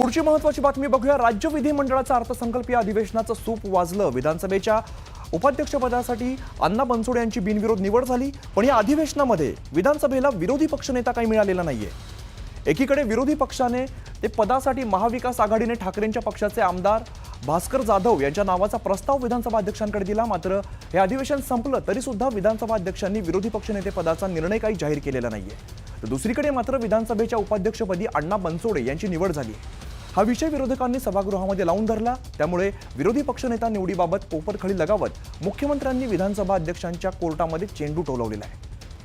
पुढची महत्वाची बातमी बघूया. राज्य विधिमंडळाचं अर्थसंकल्पीय अधिवेशनाचं सूप वाजलं. विधानसभेच्या उपाध्यक्षपदासाठी अण्णा बनसोड यांची बिनविरोध निवड झाली. पण या अधिवेशनामध्ये विधानसभेला विरोधी पक्षनेता काही मिळालेला नाहीये. एकीकडे विरोधी पक्षाने ते पदासाठी महाविकास आघाडीने ठाकरेंच्या पक्षाचे आमदार भास्कर जाधव यांच्या नावाचा प्रस्ताव विधानसभा अध्यक्षांकडे दिला. मात्र हे अधिवेशन संपलं तरी सुद्धा विधानसभा अध्यक्षांनी विरोधी पक्षनेते पदाचा निर्णय काही जाहीर केलेला नाहीये. तर दुसरीकडे मात्र विधानसभेच्या उपाध्यक्षपदी अण्णा बनसोडे यांची निवड झाली. हा विषय विरोधकांनी सभागृहामध्ये लावून धरला. त्यामुळे विरोधी पक्षनेता निवडीबाबत पोपरखळी लगावत मुख्यमंत्र्यांनी विधानसभा अध्यक्षांच्या कोर्टामध्ये चेंडू टोलवलेला आहे.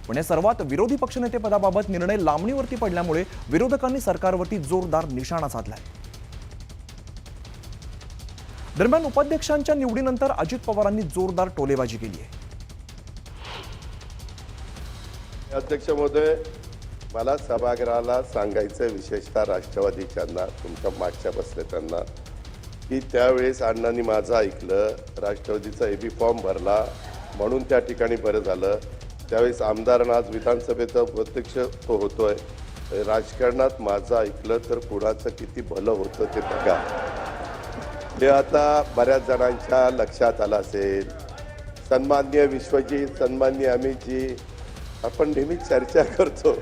पण या सर्वात विरोधी पक्षनेते पदाबाबत निर्णय लांबणीवरती पडल्यामुळे विरोधकांनी सरकारवरती जोरदार निशाणा साधलाय. दरम्यान उपाध्यक्षांच्या निवडीनंतर अजित पवारांनी जोरदार टोलेबाजी केली आहे. अध्यक्ष महोदय मला सभागृहाला सांगायचं विशेषतः राष्ट्रवादीच्यांना तुमच्या मागच्या बसलेल्यांना की त्यावेळेस अण्णांनी माझं ऐकलं राष्ट्रवादीचा ए बी फॉर्म भरला म्हणून त्या ठिकाणी बरं झालं. त्यावेळेस आमदारांना आज विधानसभेचा प्रत्यक्ष तो होतोय. राजकारणात माझं ऐकलं तर कुणाचं किती भलं होतं ते बघा. हे आता बऱ्याच जणांच्या लक्षात आलं असेल. सन्मान्य विश्वजीत सन्मान्य अमितजी आपण नेहमी चर्चा करतो.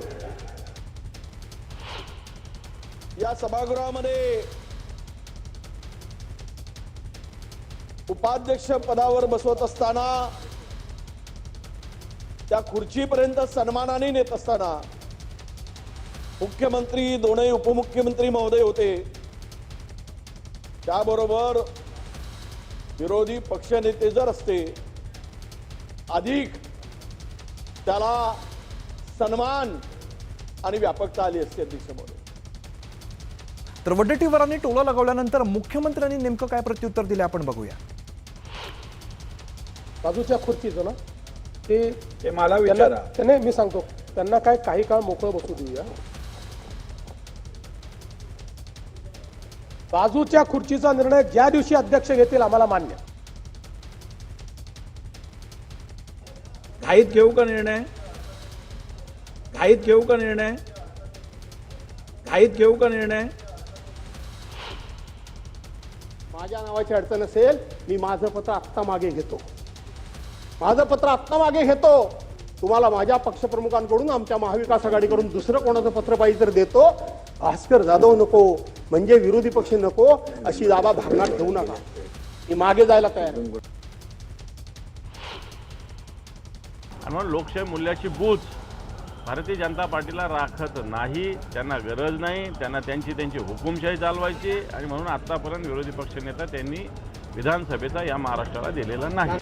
या सभागृहामध्ये उपाध्यक्ष पदावर बसवत असताना त्या खुर्चीपर्यंत सन्मानाने नेत असताना मुख्यमंत्री दोनही उपमुख्यमंत्री महोदय होते. त्याबरोबर विरोधी पक्षनेते जर असते अधिक त्याला सन्मान आणि व्यापकता आली असते अध्यक्ष महोदय. तर वडेट्टीवारांनी टोला लगावल्यानंतर मुख्यमंत्र्यांनी नेमकं काय प्रत्युत्तर दिले आपण बघूया. बाजूच्या खुर्चीचं ना ते मला विचारा. त्याने मी सांगतो. त्यांना काय काही काळ मोकळं बसू देऊया. बाजूच्या खुर्चीचा निर्णय ज्या दिवशी अध्यक्ष घेतील आम्हाला मान्य. घाईत घेऊ का निर्णय? घाईत घेऊ का निर्णय? घाईत घेऊ का निर्णय? माझ्या नावाची अडचण असेल मी माझं पत्र आत्ता मागे घेतो. माझं पत्र आत्ता मागे घेतो. तुम्हाला माझ्या पक्षप्रमुखांकडून आमच्या महाविकास आघाडीकडून दुसरं कोणाचं पत्र पाहिजे तर देतो. भास्कर जाधव नको म्हणजे विरोधी पक्ष नको अशी दाबा भागणार ठेवू नका. मी मागे जायला तयार म्हणून लोकशाही मूल्याची बूच भारतीय जनता पार्टीला राखत नाही त्यांना गरज नाही त्यांना त्यांची त्यांची हुकुमशाही चालवायची आणि म्हणून आत्तापर्यंत विरोधी पक्षनेता त्यांनी विधानसभेचा या महाराष्ट्राला दिलेला नाही.